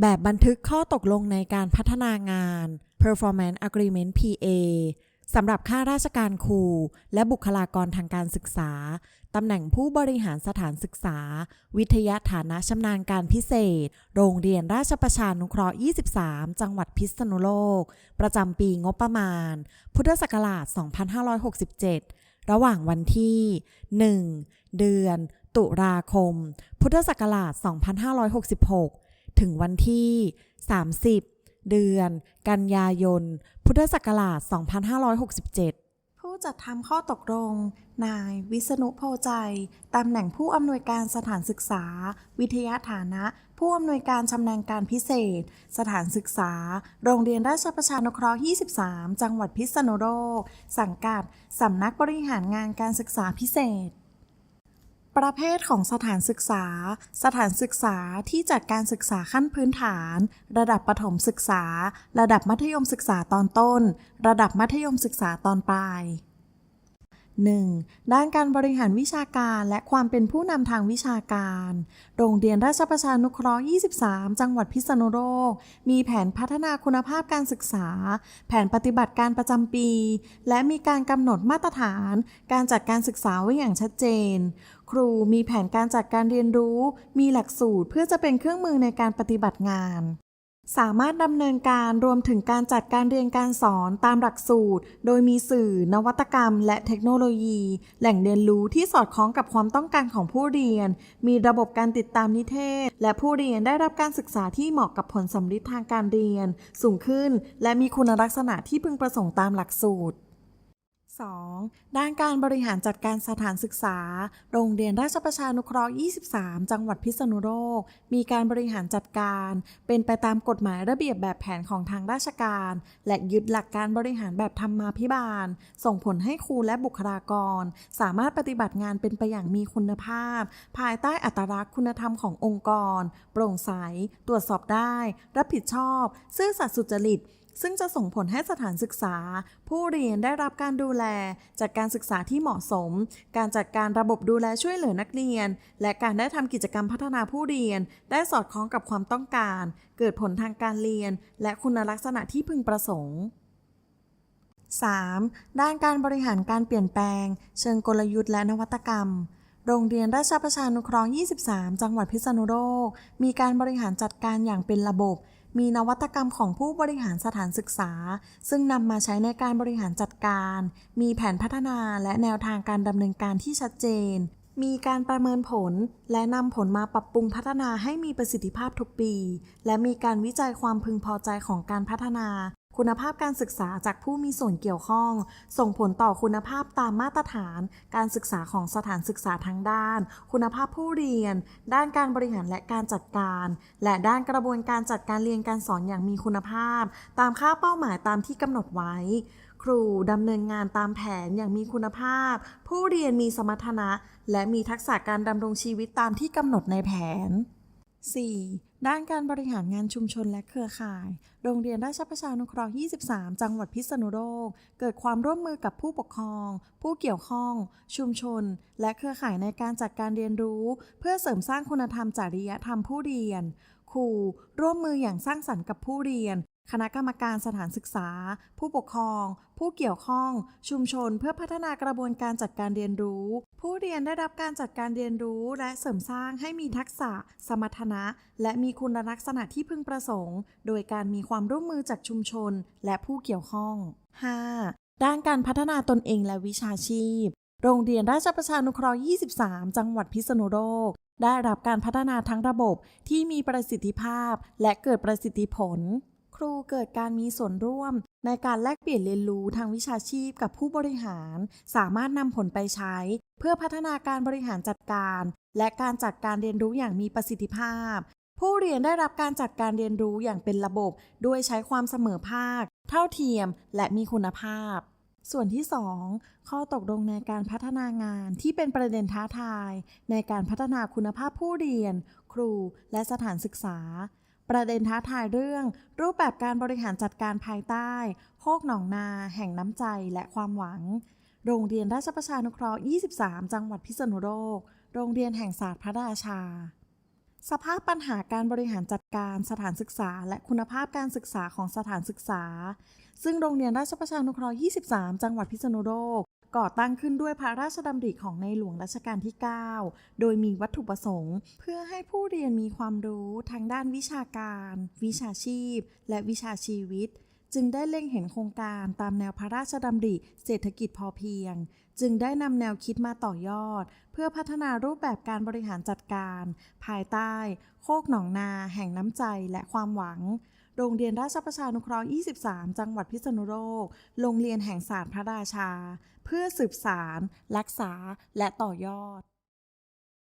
แบบบันทึกข้อตกลงในการพัฒนางาน Performance Agreement PA สำหรับข้าราชการครู และบุคลากรทางการศึกษา ตำแหน่งผู้บริหารสถานศึกษา วิทยาฐานะชำนาญการพิเศษ โรงเรียนราชประชานุเคราะห์ 23 จังหวัดพิษณุโลก ประจำปีงบประมาณ พุทธศักราช 2567 ระหว่างวันที่ 1 เดือน ตุลาคม พุทธศักราช 2566 ถึงวันที่ 30 เดือน กันยายน พุทธศักราช 2567 ผู้จัดทำข้อตกลง นายวิษณุโพใจตำแหน่งผู้อำนวยการสถานศึกษา วิทยาฐานะ ผู้อำนวยการชำนาญการพิเศษ สถานศึกษา โรงเรียนราชประชานุเคราะห์ 23 จังหวัดพิษณุโลก สังกัดสำนักบริหารงานการศึกษาพิเศษ ประเภทของสถานศึกษา สถานศึกษาที่จัดการศึกษาขั้นพื้นฐาน ระดับประถมศึกษา ระดับมัธยมศึกษาตอนต้น ระดับมัธยมศึกษาตอนปลาย 1. ด้านการบริหารวิชาการและความเป็นผู้นำทางวิชาการ โรงเรียนราชประชานุเคราะห์ 23 จังหวัดพิษณุโลก มีแผนพัฒนาคุณภาพการศึกษา แผนปฏิบัติการประจำปี และมีการกำหนดมาตรฐาน การจัดการศึกษาไว้อย่างชัดเจน ครูมีแผนการจัดการเรียนรู้ มีหลักสูตรเพื่อจะเป็นเครื่องมือในการปฏิบัติงาน สามารถดำเนินการรวมถึงการจัดการเรียนการสอนตามหลักสูตร โดยมีสื่อ นวัตกรรม และเทคโนโลยี แหล่งเรียนรู้ที่สอดคล้องกับความต้องการของผู้เรียน มีระบบการติดตามนิเทศ และผู้เรียนได้รับการศึกษาที่เหมาะกับผลสัมฤทธิ์ทางการเรียน สูงขึ้น และมีคุณลักษณะที่พึงประสงค์ตามหลักสูตร 2. ด้านการบริหารจัดการสถานศึกษา โรงเรียนราชประชานุเคราะห์ 23 จังหวัดพิษณุโลก มีการบริหารจัดการ เป็นไปตามกฎหมายระเบียบแบบแผนของทางราชการ และยึดหลักการบริหารแบบธรรมาภิบาล ส่งผลให้ครูและบุคลากร สามารถปฏิบัติงานเป็นไปอย่างมีคุณภาพ ภายใต้อัตลักษณ์คุณธรรมขององค์กร โปร่งใส ตรวจสอบได้ รับผิดชอบ ซื่อสัตย์สุจริต ซึ่งจะส่งผลให้สถานศึกษา ผู้เรียนได้รับการดูแล จากการศึกษาที่เหมาะสม การจัดการระบบดูแลช่วยเหลือนักเรียน และการได้ทำกิจกรรมพัฒนาผู้เรียน ได้สอดคล้องกับความต้องการ เกิดผลทางการเรียน และคุณลักษณะที่พึงประสงค์ 3. ด้านการบริหารการเปลี่ยนแปลง เชิงกลยุทธ์และนวัตกรรม โรงเรียนราชประชานุเคราะห์ 23 จังหวัดพิษณุโลก มีการบริหารจัดการอย่างเป็นระบบ มีนวัตกรรมของผู้บริหารสถานศึกษา ซึ่งนำมาใช้ในการบริหารจัดการ มีแผนพัฒนาและแนวทางการดำเนินการที่ชัดเจน มีการประเมินผล และนำผลมาปรับปรุงพัฒนาให้มีประสิทธิภาพทุกปี และมีการวิจัยความพึงพอใจของการพัฒนา คุณภาพการศึกษาจากผู้มีส่วนเกี่ยวข้อง ส่งผลต่อคุณภาพตามมาตรฐาน การศึกษาของสถานศึกษาทั้งด้าน คุณภาพผู้เรียน ด้านการบริหารและการจัดการ และด้านกระบวนการจัดการเรียนการสอนอย่างมีคุณภาพ ตามค่าเป้าหมายตามที่กำหนดไว้ ครูดำเนินงานตามแผนอย่างมีคุณภาพ ผู้เรียนมีสมรรถนะ และมีทักษะการดำรงชีวิตตามที่กำหนดในแผน 4. ด้านการบริหารงานชุมชนและเครือข่าย โรงเรียนราชประชานุเคราะห์ 23 จังหวัดพิษณุโลก เกิดความร่วมมือกับผู้ปกครอง ผู้เกี่ยวข้อง ชุมชน และเครือข่ายในการจัดการเรียนรู้ เพื่อเสริมสร้างคุณธรรมจริยธรรมผู้เรียน ครูร่วมมืออย่างสร้างสรรค์กับผู้เรียน คณะกรรมการสถานศึกษา ผู้ปกครอง ผู้เกี่ยวข้อง ชุมชน เพื่อพัฒนากระบวนการจัดการเรียนรู้ ผู้เรียนได้รับการจัดการเรียนรู้ และเสริมสร้างให้มีทักษะ สมรรถนะ และมีคุณลักษณะที่พึงประสงค์ โดยการมีความร่วมมือจากชุมชน และผู้เกี่ยวข้อง 5. ด้านการพัฒนาตนเองและวิชาชีพ โรงเรียนราชประชานุเคราะห์ 23 จังหวัดพิษณุโลกได้รับการพัฒนาทั้งระบบที่มีประสิทธิภาพและเกิดประสิทธิผล ครูเกิดการมีส่วนร่วม ในการแลกเปลี่ยนเรียนรู้ทางวิชาชีพกับผู้บริหาร สามารถนำผลไปใช้ เพื่อพัฒนาการบริหารจัดการ และการจัดการเรียนรู้อย่างมีประสิทธิภาพ ผู้เรียนได้รับการจัดการเรียนรู้อย่างเป็นระบบโดยใช้ความเสมอภาค เท่าเทียม และมีคุณภาพส่วนที่ 2 ข้อตกลงในการพัฒนางานที่เป็นประเด็นท้าทาย ในการพัฒนาคุณภาพผู้เรียน ครูและสถานศึกษา ประเด็นท้าทายเรื่อง รูปแบบการบริหารจัดการภายใต้ โคกหนองนา แห่งน้ำใจและความหวัง โรงเรียนราชประชานุเคราะห์ 23 จังหวัดพิษณุโลก โรงเรียนแห่งศาสตร์พระราชา สภาพปัญหาการบริหารจัดการสถานศึกษา และคุณภาพการศึกษาของสถานศึกษา ซึ่งโรงเรียนราชประชานุเคราะห์ 23 จังหวัดพิษณุโลก ก่อตั้งขึ้นด้วยพระราชดำริของในหลวงรัชกาลที่ 9 โดยมีวัตถุประสงค์ เพื่อให้ผู้เรียนมีความรู้ทั้งด้านวิชาการ วิชาชีพ และวิชาชีวิต จึงได้เล็งเห็นโครงการตามแนวพระราชดำริเศรษฐกิจพอเพียง จึงได้นำแนวคิดมาต่อยอด เพื่อพัฒนารูปแบบการบริหารจัดการ ภายใต้ โคกหนองนา แห่งน้ำใจและความหวัง โรงเรียนราชประชานุเคราะห์ 23 จังหวัดพิษณุโลก โรงเรียนแห่งศาสตร์พระราชา เพื่อสืบสาร รักษา และต่อยอด